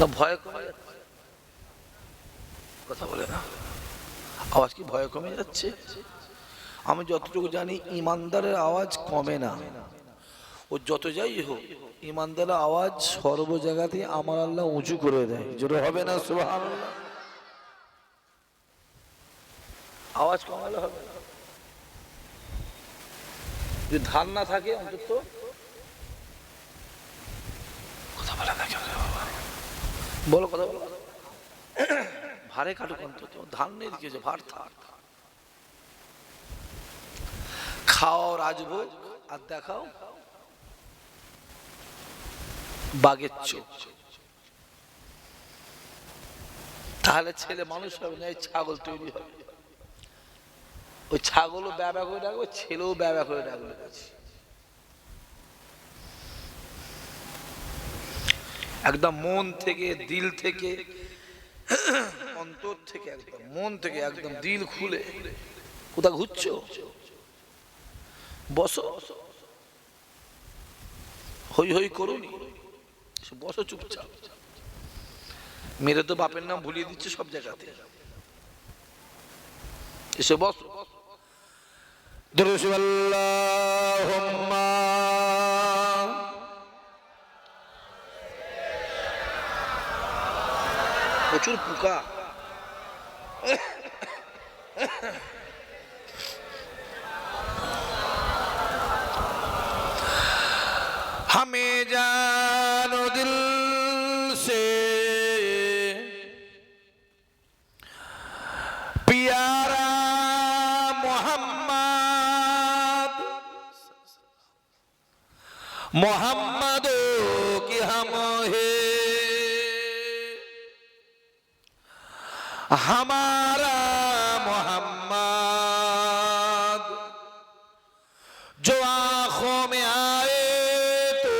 না, ভয় কমে কথা বলে না। আওয়াজ কি ভয় কমে যাচ্ছে? আমি যতটুকু জানি, ইমানদারের আওয়াজ কমে না। ও যত যাই হোক, ইমানদারের আওয়াজ সর্ব জায়গাতে আমার আল্লাহ উঁচু করে দেয়। জোরে হবে না সুবহান আওয়াজ কমালে হবে না। যদি ধান না থাকে অন্তত কথা বলে না কেউ রে বাবা। বলো কথা বলো। ভারে কাটুক অন্তত ধান নেই দিকে ভার থাক। খাও রাজভোগ আর দেখাও বাঘের চোখ। তাহলে ছেলে মানুষ হবে না ছাগল তৈরি হবে। ওই ছাগলও ব্যবা করে রাখবে ছেলেও ব্যবা করে রাখবে একদম মন থেকে, দিল থেকে, অন্তর থেকে একদম, মন থেকে একদম দিল খুলে। কোথা ঘুরছো? বসো। হই হই করুনি। বসো চুপচাপ। মেরে তো বাপের নাম ভুলিয়ে দিচ্ছে সব জায়গাতে। এসে বসো। আল্লাহুম্মা প্রচুর পোকা हमें जानो दिल से प्यारा मोहम्मद मोहम्मद की हम है हमारा मोहम्मद। जो आँखों में आए तो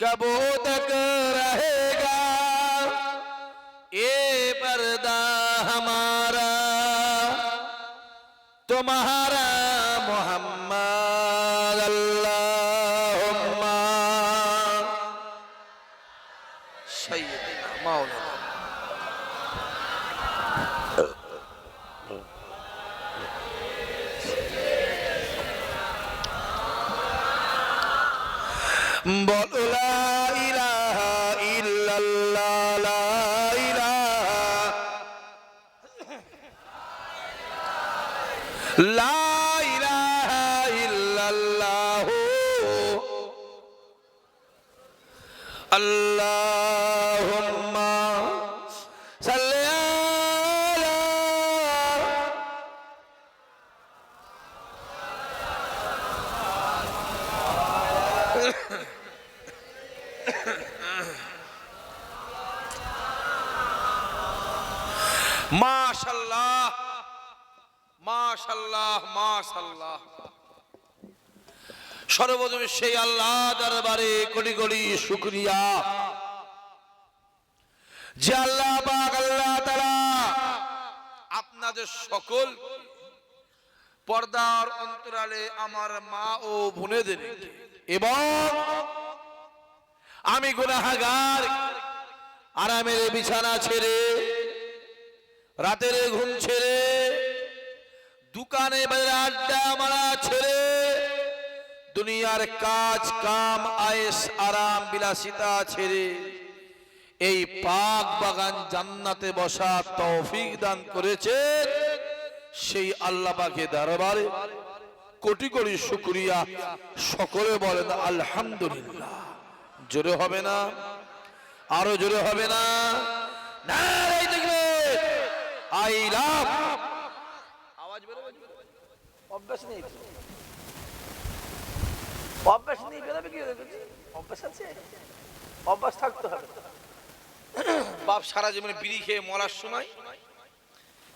कबो तक रहेगा। ये पर्दा हमारा तुम्हारा লা সর্বপ্রথম সেই আল্লাহ দরবারে কোটি কোটি শুক্রিয়া। যে আল্লাহ আল্লাহ তাআলা আপনাদের সকল পর্দার অন্তরালে আমার মা ও বোনেদের এবং আমি গুনাহাগার, আরামের বিছানা ছেড়ে, রাতের ঘুম ছেড়ে, দোকানে বাজারে আড্ডা মারা ছেড়ে দুনিয়ার কাজ, কাম আয়েস আরাম, বিলাসিতা ছেড়ে এই পাক বাগান জান্নাতে বসা তৌফিক দান করেছে সেই আল্লাহ পাকে দরবারে। কোটি কোটি শুকরিয়া। সকলে বলেন, আলহামদুলিল্লাহ। জোরে হবে না? আরও জোরে হবে না? I love. আওয়াজ অভ্যাস নেই। অভ্যাস নিয়ে বেরোবে কি অভ্যাস আছে? অভ্যাস থাকতে হবে। বাপ সারা জীবনে বিড়ি খেয়ে মরার সময়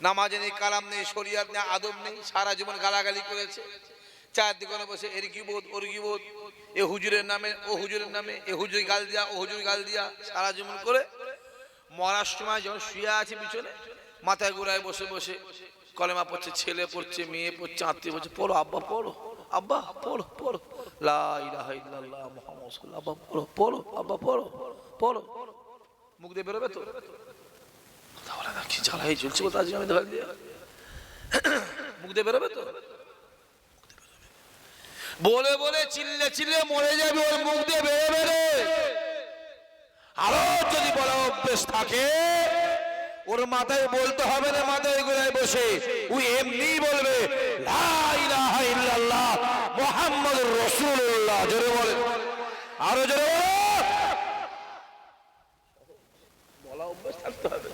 নামাজে নেই, কালাম নেই শরিয়ার নেই, আদব নেই, সারা জীবন গালাগালি করেছে। চার দিকে বসে, এর কি বোধ, ওর কি বোধ? এ হুজুরের নামে, ও হুজুরের নামে, এ হুজুর গাল দিয়া, ও হুজুর গাল দিয়া সারা জীবন করে মরার সময় যখন শুয়ে আছে পিছনে, মাথায় গোড়ায় বসে বসে কলেমা পড়ছে, ছেলে পড়ছে, মেয়ে পড়ছে, আত্মীয় পড়ছে, পড়ো, আব্বা পড়ো আব্বা, পড়ো পড়ো। বলে বলে চিল্লে চিল্লে মরে যাবে ওর মুখ দিয়ে বেরোবে রে। আরও যদি বলা অভ্যেস থাকে, ওর মাথায় বলতে হবে না, মাথায় গোড়ায় বসে। ও এমনি বলবে, লা মুহাম্মাদুর রাসূলুল্লাহ, জোরে আরও জোরে বলা অভ্যেস থাকতে হবে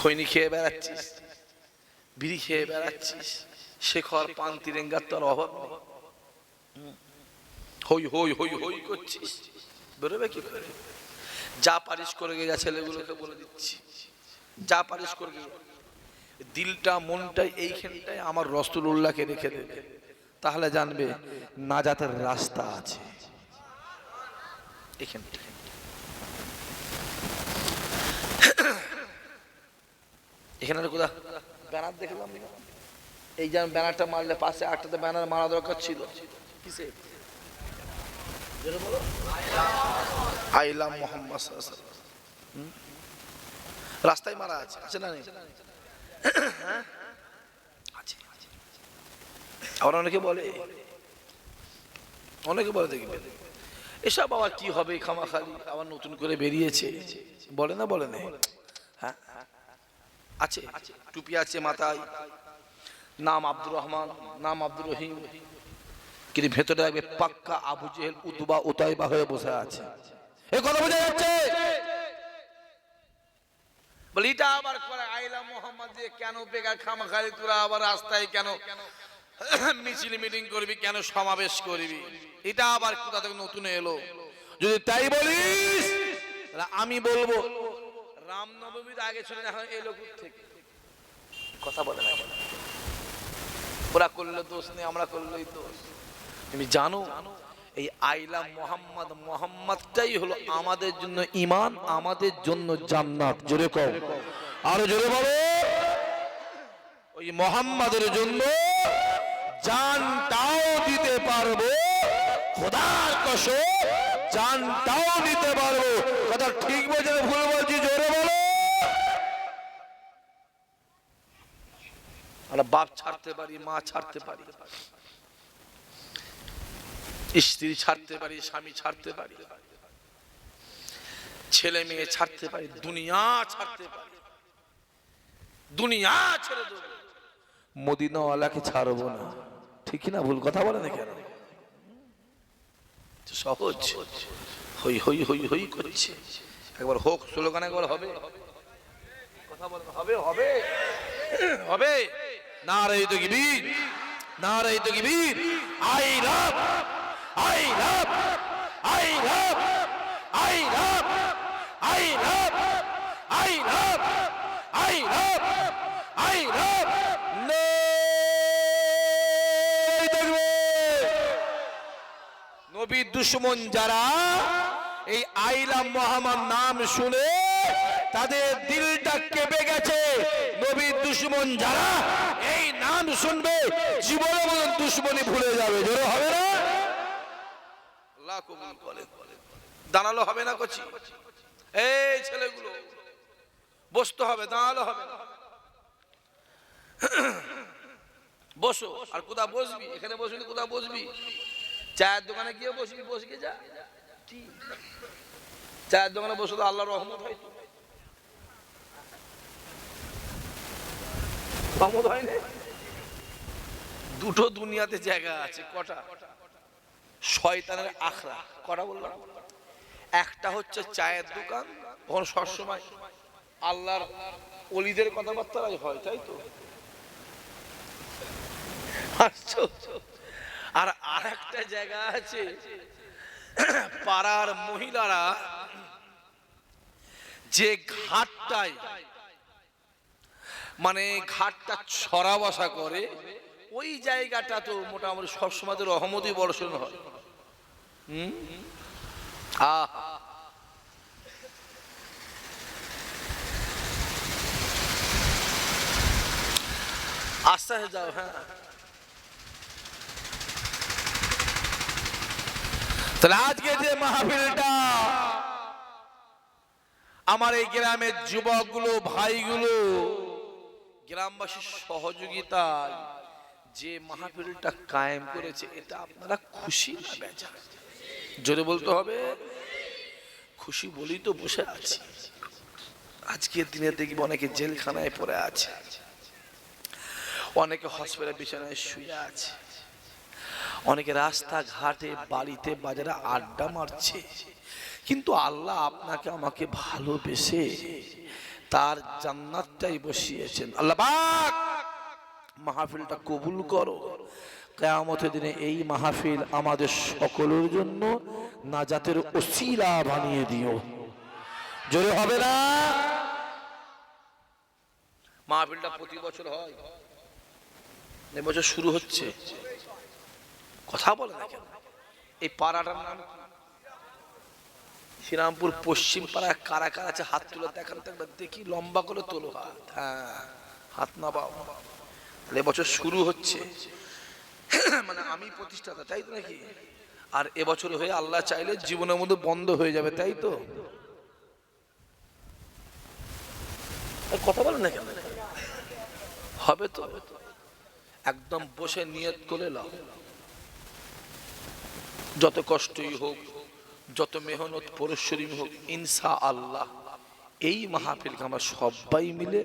খৈনি খেয়ে বেড়াচ্ছিস, বিড়ি খেয়ে বেড়াচ্ছিস শেখর পান তিরেঙ্গার তোর অভাব। হই হই হই হই করছিস, বেরোবে কি করে? যা পারিস করে গেছে ছেলেগুলোকে বলে দিচ্ছি। যা পারিস করে গিয়ে। দিলটা, মনটা এইখানটায় আমার রসুল্লাহকে রেখে দেবে। তাহলে জানবে, নাজাতের রাস্তা আছে। এখানটা ব্যানার দেখলাম এই যেন ব্যানারটা মারলে পাশে আটটাতে ব্যানার মারা দরকার ছিল। কিসে আইলাম মোহাম্মদ? রাস্তায় মারা আছে আছে না নেই? আবার অনেকে বলে অনেকে বলে দেখবে এসব আবার কি হবে খামাখালি? আবার নতুন করে বেরিয়েছে। বলে না বলে না? হ্যাঁ? আছে, টুপি আছে মাথায়। নাম আব্দুর রহমান, নাম আব্দুর রহিম। কিন্তু ভেতরে দেখবে পাক্কা আবু জেহেল, উতবা, উতাইবা হয়ে বসে আছে। এ কথা বোঝা যাচ্ছে? বলি এটা আবার করে আইলা মোহাম্মদ দিয়ে কেন বেকার খামাখালি, তোরা আবার রাস্তায় কেন মিছিল মিটিং করবি, কেন সমাবেশ করবি? এটা আবার কোথা থেকে নতুন এলো? যদি তাই বলিস আমি বলব, রামনবমীর আগে চলে এখন এলো থেকে কথা বলে না ওরা করলে দোষ নেই, আমরা করলেই দোষ। তুমি জানো জানো? এই আইলা মোহাম্মদ, মোহাম্মদটাই হলো আমাদের জন্য ইমান আমাদের জন্য জান্নাত। জোরে কও। আরও জোরে বলো। ওই মোহাম্মদের জন্য জানটাও দিতে পারব। খোদার কসম, জানটাও দিতে পারব। কথা ঠিক বলছে ভুল বলছি? জোরে বলো। বাপ ছাড়তে পারি, মা ছাড়তে পারি। স্ত্রী ছাড়তে পারি, স্বামী ছাড়তে পারি, ছেলে মেয়ে ছাড়তে পারি, দুনিয়া ছাড়তে পারি, দুনিয়া ছেড়ে দেবো। মদিনাওয়ালাকে ছাড়বো না। ঠিক না ভুল কথা বলে না কেন? সহজ। হই হই হই হই করছে। একবার হোক, স্লোগান একবার হবে। কথা বলে হবে হবে। হবে। নারাই তো গিবির নারাই তো গিবির। I love I love I love I love I love I love I love I love নবী দুশ্মন যারা এই আইলাম মোহাম্মদ নাম শুনে তাদের দিলটা কেঁপে গেছে। নবীর দুশ্মন যারা এই নাম শুনবে, জীবনে বলেন দুশ্মনী ভুলে যাবে। জোরে হবে না আল্লাহ কবুল করেন। দাঁড়াল হবে না কচি। এই ছেলেগুলো, বসতে হবে, দাঁড়াল হবে না। বসো, আর কোথা বসবি? এখানে বসবি কোথা বসবি? চায়ের দোকানে গিয়ে বসবি বসকে যা? চায়ের দোকানে বসো তো আল্লাহ রহমত হয় হয় না? দুটো দুনিয়াতে জায়গা আছে, কটা? শয়তানের আখড়া। কটা বললাম? একটা হচ্ছে চায়ের দোকান ওখানে সবসময় আল্লাহর অলিদের কথাবার্তারাই হয়, তাই তো। আর আর একটা জায়গা আছে, পাড়ার মহিলারা যে ঘাটটায় মানে ঘাটটা ছড়া বসা করে, ওই জায়গাটা তো মোটামুটি সবসময় তো রহমতই বর্ষণ হয়। হুম? যাও হ্যাঁ। তাহলে আজকে যে মাহফিলটা, আমার এই গ্রামের যুবকগুলো, ভাইগুলো, গ্রামবাসীর সহযোগিতায় যে মাহফিলটা কায়েম করেছে, এটা আপনারা খুশি না বেজা জোরে বলতে হবে, খুশি বলেই তো বসে আছি। আজকের দিনে দেখবি অনেকে জেলখানায় পড়ে আছে, অনেকে হসপিটাল বিছানায় শুয়ে আছে, অনেকে রাস্তা ঘাটে বাড়িতে বাজারে আড্ডা মারছে। কিন্তু আল্লাহ আপনাকে আমাকে ভালোবেসে তার জান্নাতটাই বসিয়েছেন। আল্লাহ মাহফিলটা কবুল করো। কেয়ামতের দিনে এই মাহফিল আমাদের সকলের জন্য নাজাতের ওসিলা বানিয়ে দিও। জোরে হবে না? মাহফিলটা প্রতি বছর হয়। এবছর শুরু হচ্ছে। কথা বলে না কেন? এই পাড়াটার নাম শ্রীরামপুর পশ্চিম পাড়ায় কারা কারা আছে, হাত তুলে দেখান দেখি লম্বা করে তোলো হাত। হ্যাঁ হাত না তাহলে এবছর শুরু হচ্ছে। মানে আমি প্রতিষ্ঠাতা, তাই তো নাকি? আর এবছর হয়ে আল্লাহ চাইলে জীবনের মধ্যে বন্ধ হয়ে যাবে, তাই তো? কথা বলেন না কেন? হবে তো। একদম বসে নিয়ত করে লাও। যত কষ্টই হোক, যত মেহনত পরিশ্রম হোক ইনসা আল্লাহ এই মাহফিলকে আমরা সবাই মিলে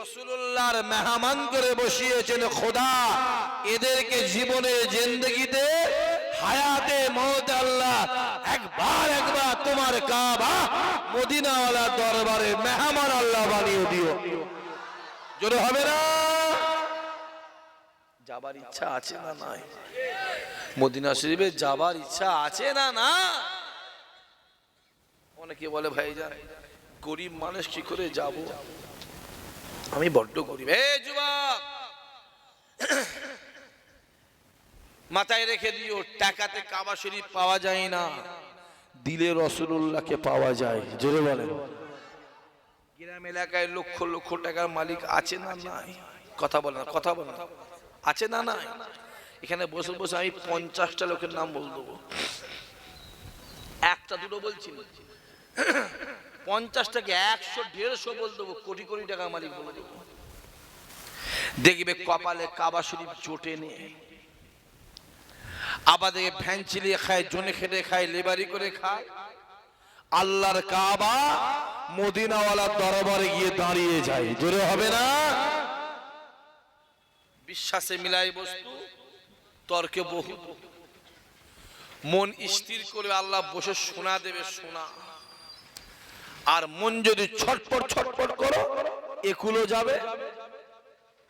রসুল্লাহর মেহমান করে বসিয়েছেন খোদা। এদেরকে জীবনে জিন্দগিতে, হায়াতে মত আল্লাহ একবার একবার তোমার কাবা, মদিনাওয়ালা দরবারে মেহমান আল্লাহ বানিয়ে দিও। জোরে হবে না? যাবার ইচ্ছা আছে না নাই? মদিনা শরীফে যাবার ইচ্ছা আছে না না অনেকে বলে ভাই যান গরিব মানুষ কি করে যাব? আমি বড্ড গরিব। এ যুবক! মাথায় রেখে দিও, টাকাতে কাবা শরীফ পাওয়া যায় না। দিলে রসুল্লাহকে পাওয়া যায়। জোরে বলেন। গ্রাম এলাকায় লক্ষ লক্ষ টাকার মালিক আছে না নাই? কথা বলে না, কথা বলে না। আছে না নাই? এখানে বসে বসে আমি পঞ্চাশটা লোকের নাম বল দেবো একটা দুটো বলছি। না। পঞ্চাশটাকে একশো, দেড়শো বল দেবো, কোটি কোটি টাকা মালিক বলে দেবো। দেখবে কপালে কাবা শরীফ জোটে নে। আবার দেখে ভ্যান চিলিয়ে খায়, জনে খেটে খায়, লেবারি করে খায়। আল্লাহর কাবা মদিনাওয়ালার দরবারে গিয়ে দাঁড়িয়ে যায়। জোরে হবে না? বিশ্বাসে মিলাই বস্তু, তর্কে বহু। মন স্থির করে আল্লাহ বসে শোনা দেবে শোনা আর মন যদি ছটপট ছটপট করো একুলো যাবে।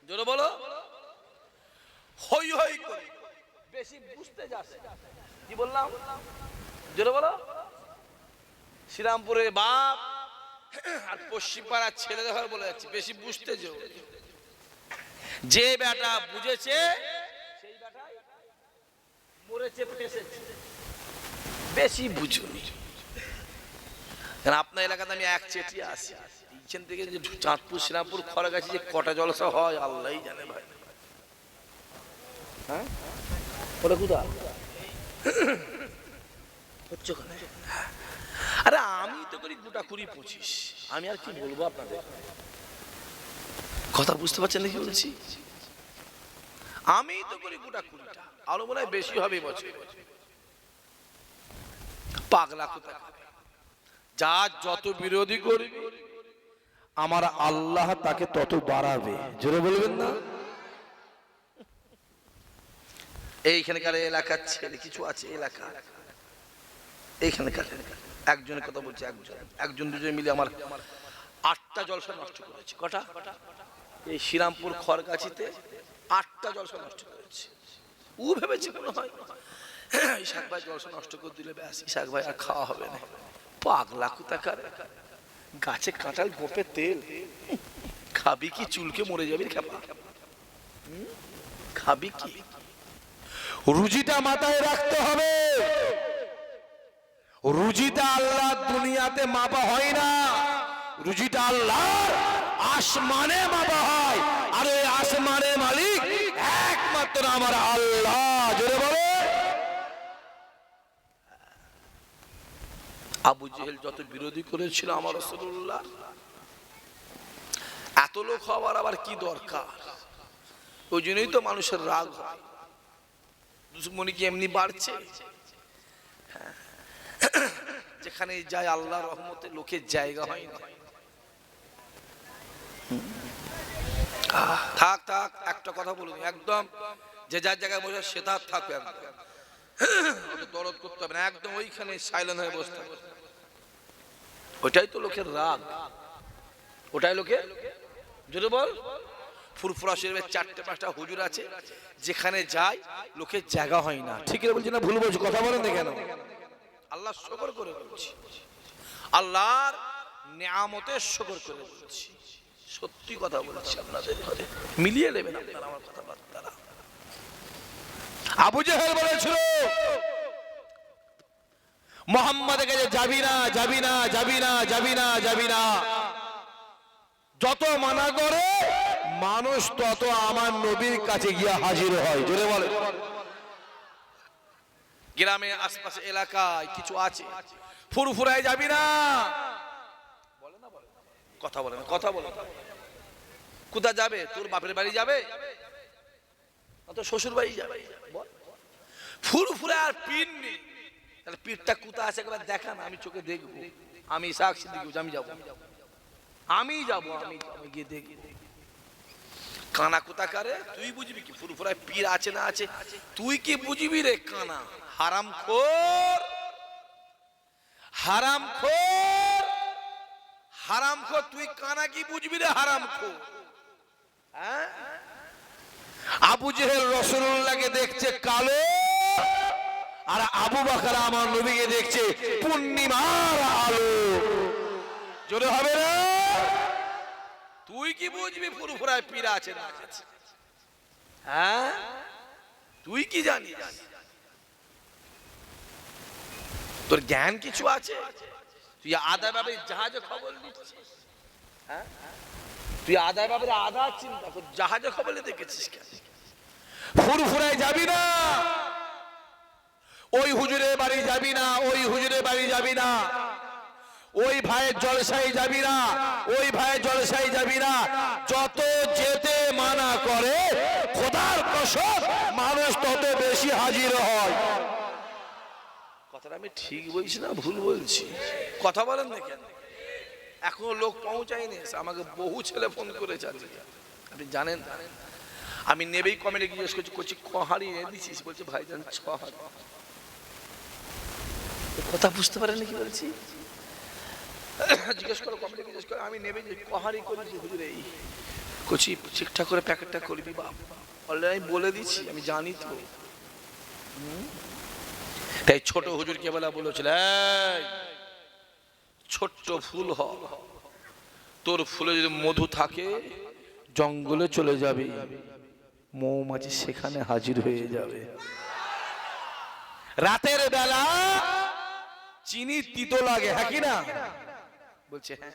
জোরে বলো। হই হই বেশি বুঝতে যাচ্ছে কি বললাম? জোরে বলো। শ্রীরামপুরের বাপ আর পশ্চিম পাড়ার ছেলে দেখা বলে যাচ্ছে। বেশি বুঝতে যে বেটা বুঝেছে, সেই বেটাই মরেছে বেশি বুঝুনি কারণ আপনার এলাকাতে আমি এক চেটি আসি এইখান থেকে যে চাঁদপুর, শ্রীরামপুর খরা গেছে যে কটা জলসা হয়, আল্লাহই জানে ভাই। হ্যাঁ? ওটা কোথা হচ্ছে। আরে আমি তো করি গোটা কুড়ি পঁচিশ। আমি আর কি বলব আপনাদের? কথা বুঝতে পারছেন নাকি বলছি? আমি তো করি গোটা কুড়িটা। আরও মনে হয় বেশি হবে বছর। পাগলা কোথা যা যত বিরোধী করবি আমার আল্লাহ তাকে তত বাড়াবে। জোরে বলবেন না? এইখানকার এলাকার ছেলে, কিছু আছে এলাকা? এইখানকার একজনের কথা বলছি, একজন। একজন দুজন মিলে আমার আটটা জলসা নষ্ট করেছে। কটা? এই শ্রীরামপুর খড়গাছিতে আটটা জলসা নষ্ট করেছে। ও ভেবেছে মনে হয়? ইসাক ভাই জলসা নষ্ট করে দিলে ব্যাস ইসাক ভাই আর খাওয়া হবে না। পাগলা কোথাকার। গাছে কাঁঠাল গোপে তেল। খাবি কি চুলকে মরে যাবি খাবি কি? রুজিটা মাথায় রাখতে হবে। রুজিটা আল্লাহ দুনিয়াতে মাপা হয় না। রুজিটা আল্লাহ আসমানে মাপা হয়। আর ওই আসমানের মালিক একমাত্র আমার আল্লাহ জোরে বলে আবু জেহেল যত বিরোধী করেছিল আমার রসুল্লাহ এত লোক হওয়ার আবার কি দরকার? ওই জন্যই তো মানুষের রাগ হয়। কি এমনি বাড়ছে? হ্যাঁ। যেখানে যায় আল্লাহ রহমতে লোকের জায়গা হয় না। থাক থাক, একটা কথা বলুন, একদম যে যার জায়গায় বসে সে তার থাকবে একদম। দরদ করতে হবে না, একদম ওইখানে সাইলেন্ট হয়ে বসতে হবে। ওটাই তো লোকের রাগ। ওটাই লোকে যদি বল। ফুরফুরা শরীফের চারটে পাঁচটা হুজুর আছে, যেখানে যায়, লোকের জায়গা হয় না। ঠিক বলছি না, ভুল বলছি, কথা বলেন না কেন? আল্লাহ শকর করে বলছি। আল্লাহর নিয়ামতের শকর করে বলছি। সত্যি কথা বলছি আপনাদের ঘরে। মিলিয়ে নেবেন আপনারা আমার কথাবার্তারা। আবু জাহেল বলেছিল মোহাম্মদের কাছে যাবি না যাবি না যাবি না যাবি না যাবি না। যত মানা করে, মানুষ তত আমার নবীর কাছে গিয়ে হাজির হয়। জোরে বলে। গ্রামে আশপাশে এলাকায় কিছু আছে। ফুরফুরায় যাবি না। কথা বলে না, কথা বলে। কোথা যাবে? তোর বাপের বাড়ি যাবে? তোর শ্বশুর বাড়ি যাবে। ফুরফুরে আর পীর নেই। তাহলে পীরটা কোথা আছে একবার দেখা না আমি চোখে দেখব। আমি সাক্ষী দিকে আমি যাব। আমি যাব, আমি গিয়ে দেখি কানা কোথা কারে তুই বুঝবি কি, ফুরফুরায় পীর আছে না আছে? তুই কি বুঝবি রে কানা? হারাম খোর! হারাম খোর! হারাম খোর, তুই কানা কি বুঝবি রে হারাম খোর? হ্যাঁ? আবু জেহেল রসুল্লাহকে দেখছে কালো। আর আবু বাকার আমার নবীকে দেখছে, পূর্ণিমার আলো। জোরে হবে না? তুই কি বুঝবি ফুরফুরায় পীর আছে না হ্যাঁ? তুই কি জানিস? তোর জ্ঞান কিছু আছে? তুই আদা ভাবে জাহাজে খবর নিচ্ছিস? হ্যাঁ? তুই আদায় বাবের আদা চিন্তা কর, জাহাজে খবর দেখেছিস কেন? ফুরফুরায় যাবি না? ওই হুজুরের বাড়ি যাবি না, ওই হুজুরের বাড়ি যাবি না। ওই ভাইয়ের জলসাই যাবি না, ওই ভাইয়ের জলসাই যাবি না। যত যেতে মানা করে, খোদার কসম, মানুষ তত বেশি হাজির হয়। কথাটা আমি ঠিক বলছি না, ভুল বলছি? কথা বলেন না কেন? এখনও লোক পৌঁছায়নি আমাকে বহু ছেলে ফোন করেছে আজকে। আপনি জানেন? আমি নেবেই কমেন্টে জিজ্ঞেস করছি করছি কহারি এনে দিছিস বলছে, ভাইজান ছহারি এ কথা বুঝতে পারেন কি বলছি? জিজ্ঞেস করো কমেন্টে জিজ্ঞেস করো। আমি নেবে যে কহারি করেছি এই করছি ঠিকঠাক করে প্যাকেটটা করবি বাপ। অলরেডি আমি বলে দিচ্ছি আমি জানি তো। তাই ছোট হুজুর কে বলা বলেছিল ছোট্ট ফুল হ। তোর ফুলে যদি মধু থাকে, জঙ্গলে চলে যাবে। মৌমাছি সেখানে হাজির হয়ে যাবে। রাতের বেলা চিনি তিতো লাগে হ্যাঁ কি না? বলছে হ্যাঁ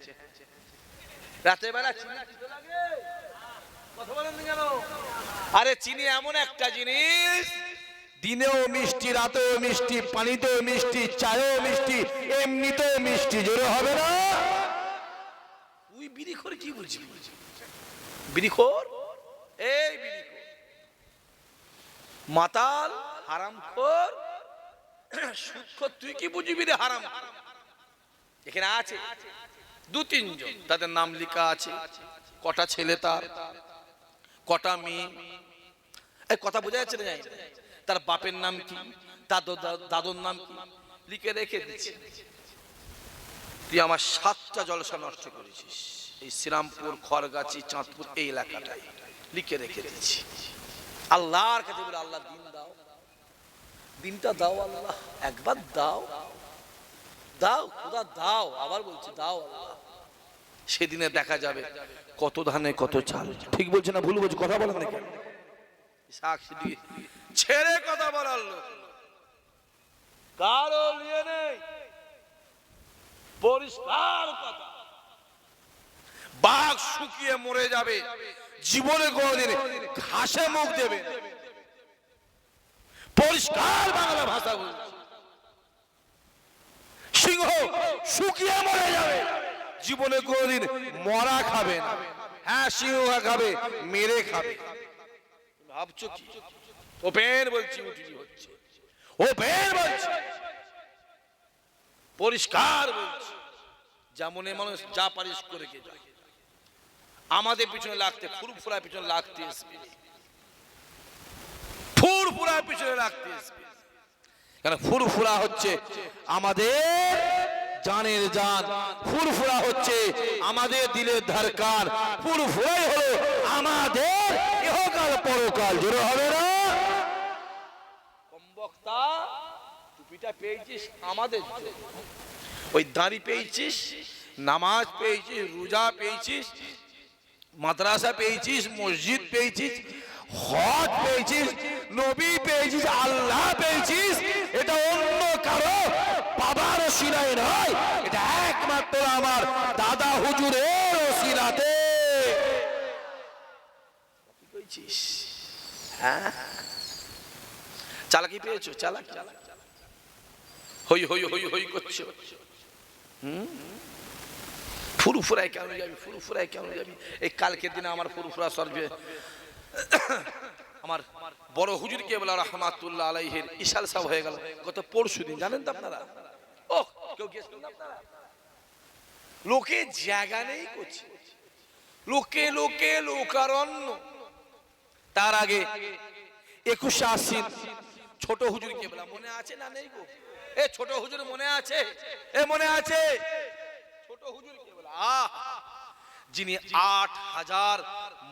রাতের বেলা চিনি দিতে লাগে? কথা বলেন কেন? আরে চিনি এমন একটা জিনিস দিনেও মিষ্টি রাতেও মিষ্টি পানিতেও মিষ্টি চায়েও মিষ্টি এমনিতেও মিষ্টি জোরে হবে না? তুই বিড়ি করে কি বুঝবি বিড়ি খোর? এই বিড়ি মাতাল হারাম তুই কি বুঝবি রে হারাম? এখানে আছে দু তিনজন, তাদের নাম লেখা আছে, কটা ছেলে তার, কটা মেয়ে। কথা বোঝা যাচ্ছে না তার বাপের নাম কি? দাদু, দাদুর নাম কি? লিখে রেখে দিচ্ছে। তুই আমার সাতটা জলসা নষ্ট করেছিস। এই শ্রীরামপুর, খড়গাছি, চাঁদপুর, এই এলাকাটাই লিখে রেখে দিচ্ছি। আল্লাহর কাছে বলে আল্লাহ দিন দিনটা দাও আল্লাহ, একবার দাও। দাও, খোদা দাও, আবার বলছি দাও আল্লাহ। সেদিনে দেখা যাবে কত ধানে, কত চাল। ঠিক বলছে না, ভুল বলছে, কথা বলেন নাকি সাক্ষী দিয়ে ছেড়ে কথা বলার লোক। কারও নিয়ে নেই। পরিষ্কার কথা। বাঘ শুকিয়ে মরে যাবে, জীবনে কোনোদিন ঘাসে মুখ দেবে। পরিষ্কার বাংলা ভাষা বলছে। সিংহ শুকিয়ে মরে যাবে। জীবনে কোনোদিন মরা খাবে না। হ্যাঁ সিংহ খাবে, মেরে খাবে। ভাবছ কি? ওপেন বলছি উঠি হচ্ছে। ওপেন বলছি। পরিষ্কার বলছি। যেমন মানুষ যা পারিস করে যায় আমাদের পিছনে লাগতে ফুরফুরা পিছনে লাগতে আসবে ফুরফুরা পিছনে আসবে কেন ফুরফুরা হচ্ছে আমাদের জানের জান, ফুরফুরা হচ্ছে আমাদের দিলের ধারকার, ফুরফুরাই হলো আমাদের ইহকাল পরকাল, জোরে হবে না? কমবক্তা, টুপিটা পেয়েছিস আমাদের ওই দাড়ি পেয়েছিস, নামাজ পেয়েছিস, রোজা পেয়েছিস, মাদ্রাসা পেয়েছিস, মসজিদ পেয়েছিস, হজ পেয়েছিস নবী পেয়েছিস, আল্লাহ পেয়েছিস, এটা অন্য কারও বাবার শিলাই নয়, এটা একমাত্র আমার দাদা হুজুরের পেয়েছিস হ্যাঁ? চালাকি পেয়েছ? চালাকি? হই হই হই হই করছ। ফুরফুরায় কেন যাবি? ফুরফুরায় কেন যাবি? এই কালকের দিনে আমার ফুরফুরা সরবে। আমার বড় হুজুর কে বলা রহমাতুল্লাহ আলাইহের ইশাল সাহেব হয়ে গেল। গত পরশু দিন, জানেন তো আপনারা? ও কেউ গেছিলেন আপনারা? লোকে জায়গা নেই করছে। লোকে লোকে, লোকারণ্য। তার আগে একুশে আশ্বিন, ছোট হুজুর কে বলা মনে আছে না নেই গো? এ ছোট হুজুর মনে আছে? এ মনে আছে? ছোট হুজুর কে বলা আহ! যিনি আট হাজার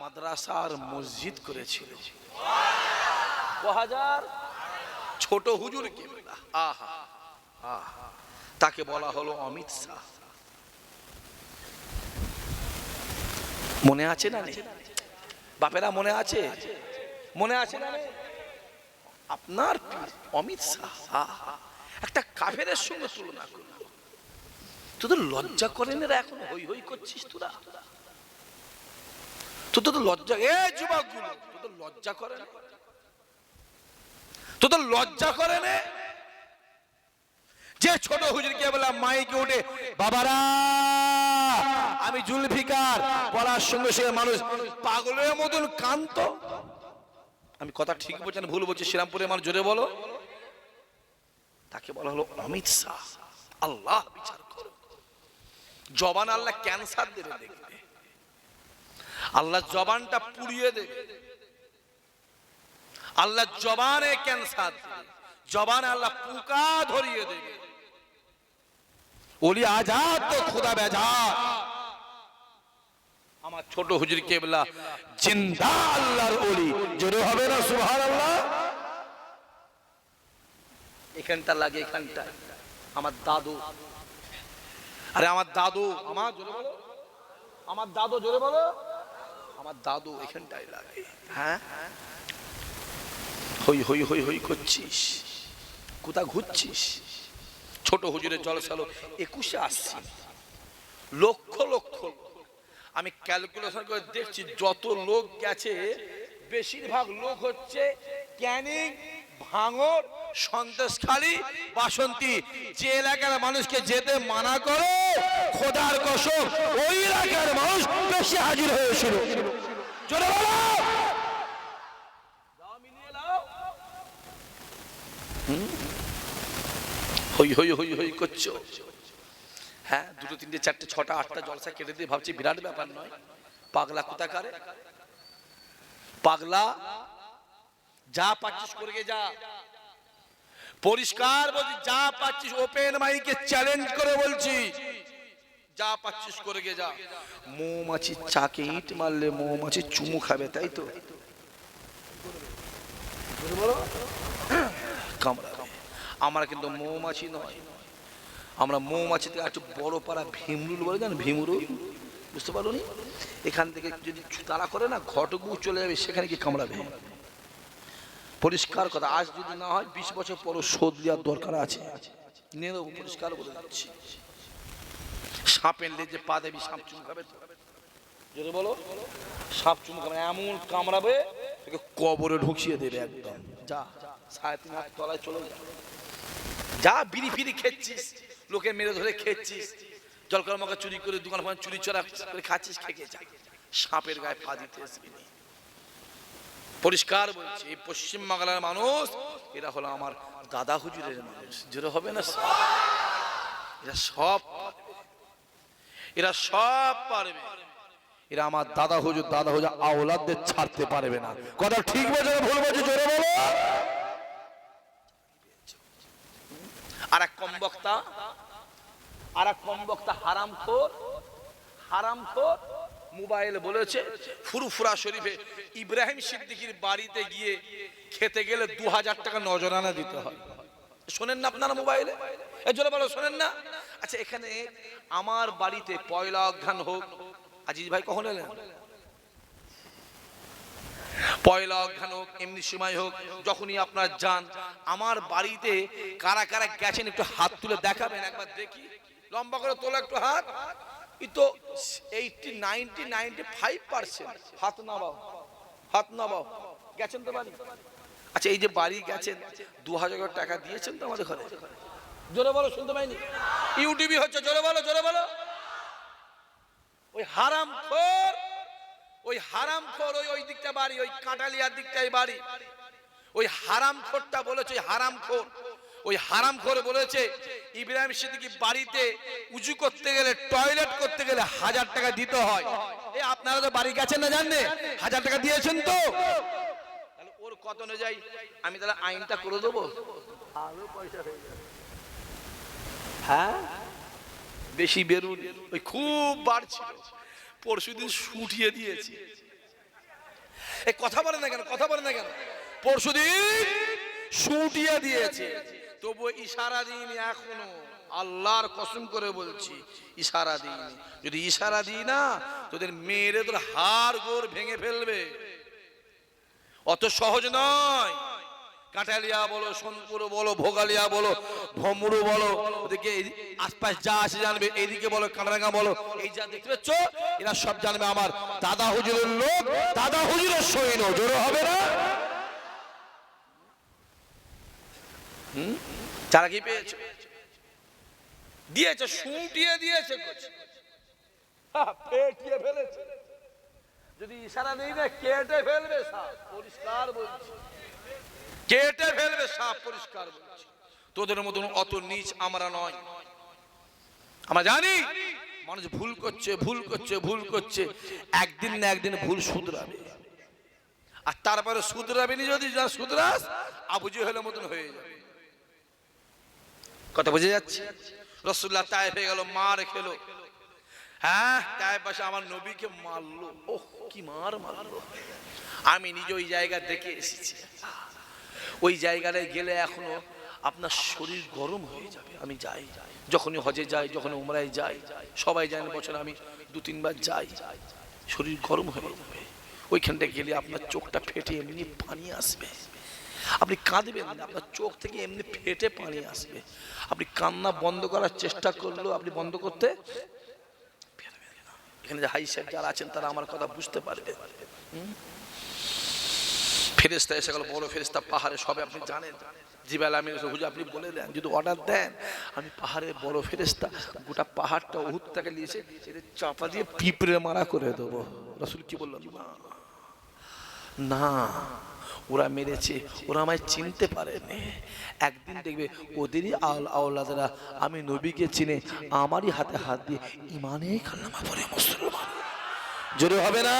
মাদ্রাসার মসজিদ করেছিল ছোট হুজুর কে? আহা আহা, তাকে বলা হলো অমিত শাহ। মনে আছে না বাপেরা, মনে আছে? মনে আছে না আপনার অমিত শাহ একটা কাফেরের সঙ্গে তুলনা করল তোদের লজ্জা করেন এরা এখন? হই হই করছিস তোরা? তো তোদের লজ্জা। এ যুবকগুলো তোদের লজ্জা করে না? তোদের লজ্জা করে না? যে ছোট হুজুরকে বললাম মাইকে উঠে বাবারা, আমি জুলফিকার। বলার সঙ্গে সঙ্গে মানুষ পাগলের মতন কান্ত আমি কথা ঠিক বলছেন ভুল বলছি, শ্রীরামপুরে মানুষ জোরে বলো। তাকে বলা হলো অমিত শাহ। আল্লাহ বিচার করো। জবান আল্লাহ ক্যান্সার দেবে দেখবে। আল্লাহ জবানটা পুড়িয়ে দেবে। আল্লাহ জবানে ক্যান্সার জবানে আল্লাহ পোকা ধরিয়ে দেবে। ওলি আজাদ তো খুদা বেজা আমার ছোট হুজুর কেবলা, জিন্দা আল্লাহর ওলি। জোরে হবে না, সুবহানাল্লাহ? এখানটা লাগে এখানটা। আমার দাদু। আরে আমার দাদু, আমার জোরে বলো। আমার দাদু জোরে বলো। আমার দাদু এখানটাই লাগে। হ্যাঁ? হই হই হই হই করছিস? কোথা ঘুরছিস? ছোট হুজুরের জলসালো একুশে আসছি লক্ষ লক্ষ। লোক। আমি ক্যালকুলেশন করে দেখছি যত লোক গেছে, বেশিরভাগ লোক হচ্ছে ক্যানিং, ভাঙর, সন্দেশখালী, বাসন্তী। যে এলাকার মানুষকে যেতে মানা করে, খোদার কসম, ওই এলাকার মানুষ বেশি হাজির হয়েছিল। জোরে বলো দাও মিলিয়ে নাও। হুম? হই হই হই হই করছ। হ্যাঁ দুটো, তিনটে, চারটে, ছটা, আটটা জলসা কেটে দিয়ে ভাবছি বিরাট ব্যাপার নয়। পাগলা কোথাকারে? পাগলা? যা পাচ্ছিস করে যা। পরিষ্কার বলছি, যা পাচ্ছিস ওপেন মাইকে চ্যালেঞ্জ করে বলছি। যা পাচ্ছিস করে গে যা। মৌমাছি চাকে ইট মারলে মৌমাছি চুমু খাবে, তাই তো? কামড়াবে। আমার কিন্তু মৌমাছি নয়। আমরা মৌমাছি থেকে একটু বড় পাড়া ভীমরুল বলে জান ভীমরুল? বুঝতে পারো নি এখান থেকে যদি তারা করে না ঘটকু চলে যাবে, সেখানে কি কামড়াবে। পরিষ্কার কথা, আজ যদি না হয়, বিশ বছর পরও শোধ দেওয়ার দরকার আছে। নিয়ে নেব, পরিষ্কার বলে দিচ্ছি। সাপের লেজে পা দেবি, সাপ চুমকাবে। যদি বলো। সাপ চুমকাবে এমন কামড়াবে কবরে ঢুকিয়ে দেবে একদম। যা। সাড়ে তিন হাত তলায় চলে যা। যা বিড়ি ফিরি খেচ্ছিস, লোকে মেরে ধরে খেচ্ছিস জলকর মাকে চুরি করে দোকান ফান চুরি চড়া করে খাচ্ছিস, খেয়ে যা। সাপের গায়ে পা দিতে পরিষ্কার বলছি পশ্চিম বাংলার মানুষ, এরা হলো আমার দাদা হুজুরের মানুষ। জোরে হবে না এরা সব এরা সব পারবে। এরা আমার দাদা হুজুর দাদা হুজুর আওলাদদের ছাড়তে পারবে না। কথা ঠিক বলছে না ভুল বলছে? জোরে বলো। আর এক কম বক্তা আর এক কম বক্তা হারামখোর হারামখোর মোবাইল বলেছে, ফুরফুরা শরীফে ইব্রাহিম সিদ্দিকির বাড়িতে গিয়ে খেতে গেলে দু হাজার টাকা নজরানা দিতে হয়। শোনেন না আপনারা মোবাইলে? এই জন্য বলো, শোনেন না? আচ্ছা এখানে আমার বাড়িতে পয়লা অজ্ঞান হোক, আজিজ ভাই কখন এলেন? পয়লা অজ্ঞান হোক, এমনি সময় হোক, যখনই আপনার যান, আমার বাড়িতে কারা কারা গেছেন একটু হাত তুলে দেখাবেন দেখি। লম্বা একটু হাত। নামাও গেছেন তো বাড়ি? আচ্ছা এই যে বাড়ি গেছেন, দু হাজার টাকা দিয়েছেন তো আমাদের ঘরে? জোরে বলো, শুনতে পাইনি? ইউটিউবই হচ্ছে, জোরে বলো জোরে বলো। ওই হারাম ওই হারাম খোর ওই ওই দিকটা বাড়ি ওই কাঁটালিয়ার দিকটাই বাড়ি। ওই হারাম খোরটা বলেছে ওই হারাম খোর ওই হারাম খোর বলেছে ইব্রাহিম সিদ্দিকি বাড়িতে উঁচু করতে গেলে টয়লেট করতে গেলে হাজার টাকা দিতে হয়। এই আপনারা তো বাড়ি গেছেন না জানলে? হাজার টাকা দিয়েছেন তো? ওর কত অনুযায়ী? আমি তাহলে আইনটা করে দেবো? আরও পয়সা হয়ে যাবে। হ্যাঁ? বেশি বেরুন। ওই খুব বাড়ছিল। পরশু দিন শুটিয়ে দিয়েছি। এ কথা বলে না কেন? কথা বলে না কেন? পরশু দিন শুটিয়ে দিয়েছে। তবু ইশারা দিইনি এখনও। আল্লাহর কসম করে বলছি, ইশারা দিইনি। যদি ইশারা দিই না, তোদের মেয়েরে তোর হাড় গোড় ভেঙে ফেলবে। অত সহজ নয়। কাঁঠালিয়া বলো, সোনপুর বলো, ভোগালিয়া বলো, ভমরু বলো, ওদিকে আশপাশ যা আছে জানবে, এইদিকে বলো কাঁটারাঙ্গা বলো, এই যা দেখতে পাচ্ছ, এরা সব জানবে আমার। দাদা হুজুরের লোক, দাদা হুজুরের সৈন্য, জোরে হবে না? চারা কি পেয়েছ? দিয়েছে, শুটিয়ে দিয়েছে পেটিয়ে ফেলেছে। যদি ইশারা নেই না, কেটে ফেলবে পরিষ্কার বলছি। কেটে ফেলবে, সাপ পরিষ্কার তোদের মতন অত নিচ আমরা নয়। আমরা জানি, মানুষ ভুল করছে ভুল করছে ভুল করছে, একদিন না একদিন ভুল শুধরাবে। আর তারপরে শুধরাবে নি যদি যা শুধরাস, আবু হলে মতন হয়ে যাবে। কথা বুঝে যাচ্ছে? রসুল্লাহ হয়ে গেল, মার খেলো। হ্যাঁ তাই পাশে আমার নবীকে মারলো। ওহ, কি মার মারলো। আমি নিজে ওই জায়গা দেখে এসেছি। ওই জায়গাটায় গেলে এখনও আপনার শরীর গরম হয়ে যাবে, আমি যাই। যখনই হজে যাই যখন উমরায় যাই, সবাই জানেন বছর আমি দু, তিনবার যাই। শরীর গরম হয়ে যাবে ওইখানটা গেলে আপনার চোখটা ফেটে এমনি পানি আসবে। আপনি কাঁদবেন আপনার চোখ থেকে এমনি ফেটে পানি আসবে। আপনি কান্না বন্ধ করার চেষ্টা করলেও আপনি বন্ধ করতে এখানে যে হাই সাহেব যারা আছেন তারা আমার কথা বুঝতে পারবে ফেরেস্তা এসে গেল, বড় ফেরেস্তা পাহাড়ে সবে আপনি জানেন। জিবাল আমি আপনি বলে দেন, যদি অর্ডার দেন, আমি পাহাড়ে বড় ফেরেস্তা গোটা পাহাড়টা উহুদ থেকে নিয়েছে চাপা দিয়ে পিঁপড়ে মারা করে দেবো। রসুল কি বলল না, ওরা মেরেছে, ওরা আমায় চিনতে পারেনি। একদিন দেখবে ওদেরই আল আওলাদেরা আমি নবীকে চিনে আমারই হাতে হাত দিয়ে ইমানে কান্নামা পড়ে মুসলমান। জোরে হবে না?